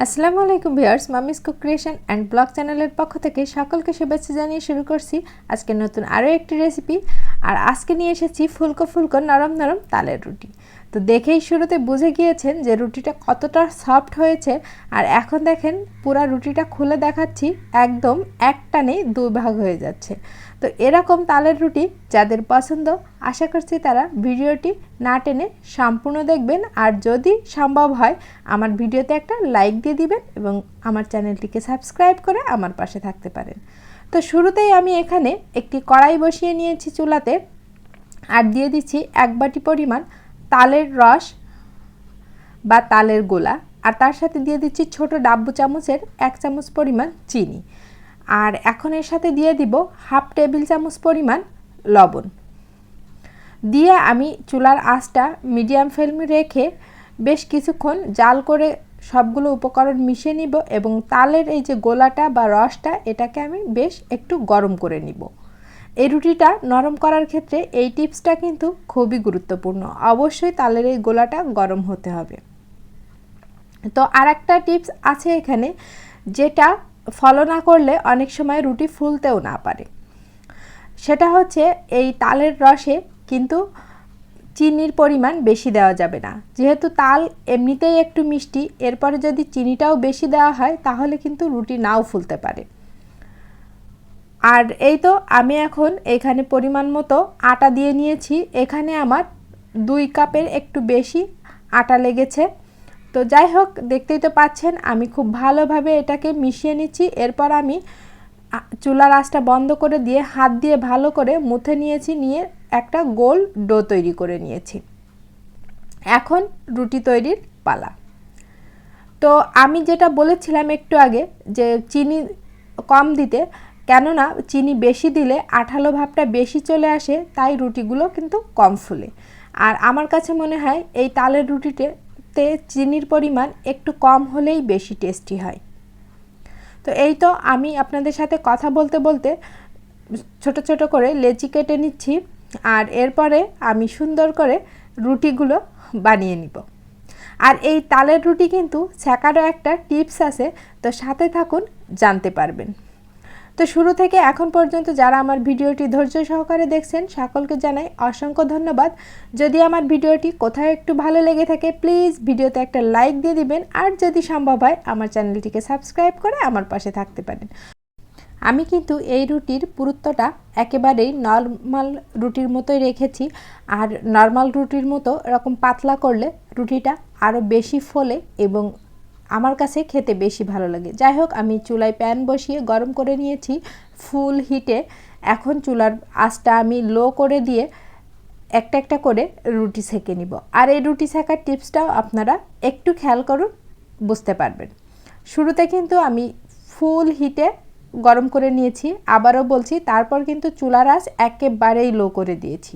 আসসালামু আলাইকুম ভিউয়ার্স, মামিস কুক ক্রিয়েশন অ্যান্ড ব্লগ চ্যানেলের পক্ষ থেকে সকলকে শুভেচ্ছা জানিয়ে শুরু করছি আজকে নতুন আরও একটি রেসিপি। আর আজকে নিয়ে এসেছি ফুলকো ফুলকো নরম নরম তালের রুটি। তো দেখেই শুরুতে বুঝে গিয়েছেন যে রুটিটা কতটা সফট হয়েছে আর এখন দেখেন পুরা রুটিটা খুলে দেখাচ্ছি, একদম এক টানেই দুই ভাগ হয়ে যাচ্ছে। তো এরকম তালের রুটি যাদের পছন্দ, আশা করছি তারা ভিডিওটি না টেনে সম্পূর্ণ দেখবেন। আর যদি সম্ভব হয়, আমার ভিডিওতে একটা লাইক দিয়ে দিবেন এবং আমার চ্যানেলটিকে সাবস্ক্রাইব করে আমার পাশে থাকতে পারেন। তো শুরুতেই আমি এখানে একটি কড়াই বসিয়ে নিয়েছি চুলাতে আর দিয়ে দিচ্ছি এক বাটি পরিমাণ তালের রস বা তালের গোলা। আর তার সাথে দিয়ে দিচ্ছি ছোট ডাব্বু চামচের এক চামচ পরিমাণ চিনি। আর এখন এর সাথে দিয়ে দিব হাফ টেবিল চামচ পরিমাণ লবণ। দিয়ে আমি চুলার আঁচটা মিডিয়াম ফ্লেমে রেখে বেশ কিছুক্ষণ জাল করে সবগুলো উপকরণ মিশিয়ে নিব এবং তালের এই যে গোলাটা বা রসটা, এটাকে আমি বেশ একটু গরম করে নিব। এই রুটিটা নরম করার ক্ষেত্রে এই টিপসটা কিন্তু খুবই গুরুত্বপূর্ণ। অবশ্যই তালের এই গোলাটা গরম হতে হবে। তো আর একটা টিপস আছে এখানে, যেটা ফলো না করলে অনেক সময় রুটি ফুলতেও না পারে। সেটা হচ্ছে এই তালের রসে কিন্তু চিনির পরিমাণ বেশি দেওয়া যাবে না। যেহেতু তাল এমনিতেই একটু মিষ্টি, এরপরে যদি চিনিটাও বেশি দেওয়া হয়, তাহলে কিন্তু রুটি নাও ফুলতে পারে। আর এই তো আমি এখন এখানে পরিমাণ মতো আটা দিয়ে নিয়েছি। এখানে আমার দুই কাপের একটু বেশি আটা লেগেছে। তো যাই হোক, দেখতেই তো পাচ্ছেন, আমি খুব ভালোভাবে এটাকে মিশিয়ে নিচ্ছি। এরপর আমি চুলার আঁচটা বন্ধ করে দিয়ে হাত দিয়ে ভালো করে মুথে নিয়েছি, নিয়ে একটা গোল ডো তৈরি করে নিয়েছি। এখন রুটি তৈরির পালা। তো আমি যেটা বলেছিলাম একটু আগে যে চিনি কম দিতে, কেননা চিনি বেশি দিলে আঠালো ভাবটা বেশি চলে আসে, তাই রুটিগুলো কিন্তু কম ফুলে। আর আমার কাছে মনে হয় এই তালের রুটিতে তে চিনির পরিমাণ একটু কম হলেই বেশি টেস্টি হয়। তো এই তো আমি আপনাদের সাথে কথা বলতে বলতে ছোট ছোট করে লেচি কেটে নিচ্ছি। আর এরপরে আমি সুন্দর করে রুটিগুলো বানিয়ে নিব। আর এই তালের রুটি কিন্তু ছ্যাঁকারও একটা টিপস আছে, তো সাথে থাকুন, জানতে পারবেন। তো শুরু থেকে এখন পর্যন্ত যারা আমার ভিডিওটি ধৈর্য সহকারে দেখছেন, সকলকে জানাই অসংখ্য ধন্যবাদ। যদি আমার ভিডিওটি কোথাও একটু ভালো লেগে থাকে, প্লিজ ভিডিওতে একটা লাইক দিয়ে দিবেন। আর যদি সম্ভব হয়, আমার চ্যানেলটিকে সাবস্ক্রাইব করে আমার পাশে থাকতে পারেন। আমি কিন্তু এই রুটির পুরুত্বটা একেবারেই নর্মাল রুটির মতোই রেখেছি। আর নর্মাল রুটির মতো এরকম পাতলা করলে রুটিটা আরও বেশি ফলে এবং আমার কাছে খেতে বেশি ভালো লাগে। যাই হোক, আমি চুলায় প্যান বসিয়ে গরম করে নিয়েছি ফুল হিটে এখন চুলার আঁচটা আমি লো করে দিয়ে একটা একটা করে রুটি সেকে নিব। আর এই রুটি সেকার টিপসটাও আপনারা একটু খেয়াল করুন, বুঝতে পারবেন। শুরুতে কিন্তু আমি ফুল হিটে গরম করে নিয়েছি, আবারও বলছি, তারপর কিন্তু চুলার আঁচ একেবারেই লো করে দিয়েছি।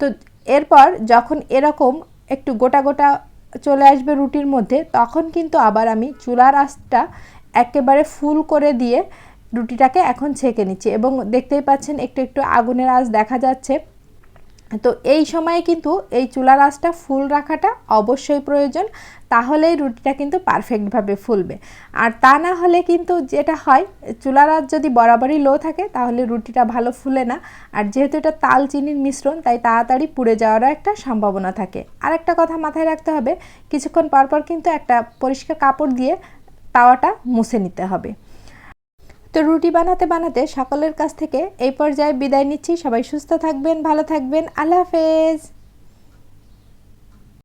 তো এরপর যখন এরকম একটু গোটা গোটা চলে আসবে রুটির মধ্যে, তখন কিন্তু আবার আমি চুলার আঁচটা একেবারে ফুল করে দিয়ে রুটিটাকে এখন ছেঁকে নিচ্ছি। এবং দেখতেই পাচ্ছেন, একটু একটু আগুনের আঁচ দেখা যাচ্ছে। তো এই সময়ে কিন্তু এই চুলার আঁচটা ফুল রাখাটা অবশ্যই প্রয়োজন। তাহলেই রুটিটা কিন্তু পারফেক্টভাবে ফুলবে। আর তা না হলে কিন্তু যেটা হয় চুলার আঁচ যদি বরাবরই লো থাকে, তাহলে রুটিটা ভালো ফুলে না। আর যেহেতু এটা তাল চিনির মিশ্রণ, তাই তাড়াতাড়ি পুড়ে যাওয়ারও একটা সম্ভাবনা থাকে। আর একটা কথা মাথায় রাখতে হবে, কিছুক্ষণ পরপর কিন্তু একটা পরিষ্কার কাপড় দিয়ে তাওয়াটা মুছে নিতে হবে। তো রুটি বানাতে বানাতে সকলের কাছ থেকে এই পর্যায়ে বিদায় নিচ্ছি। সবাই সুস্থ থাকবেন, ভালো থাকবেন। আল্লাহ হাফেজ।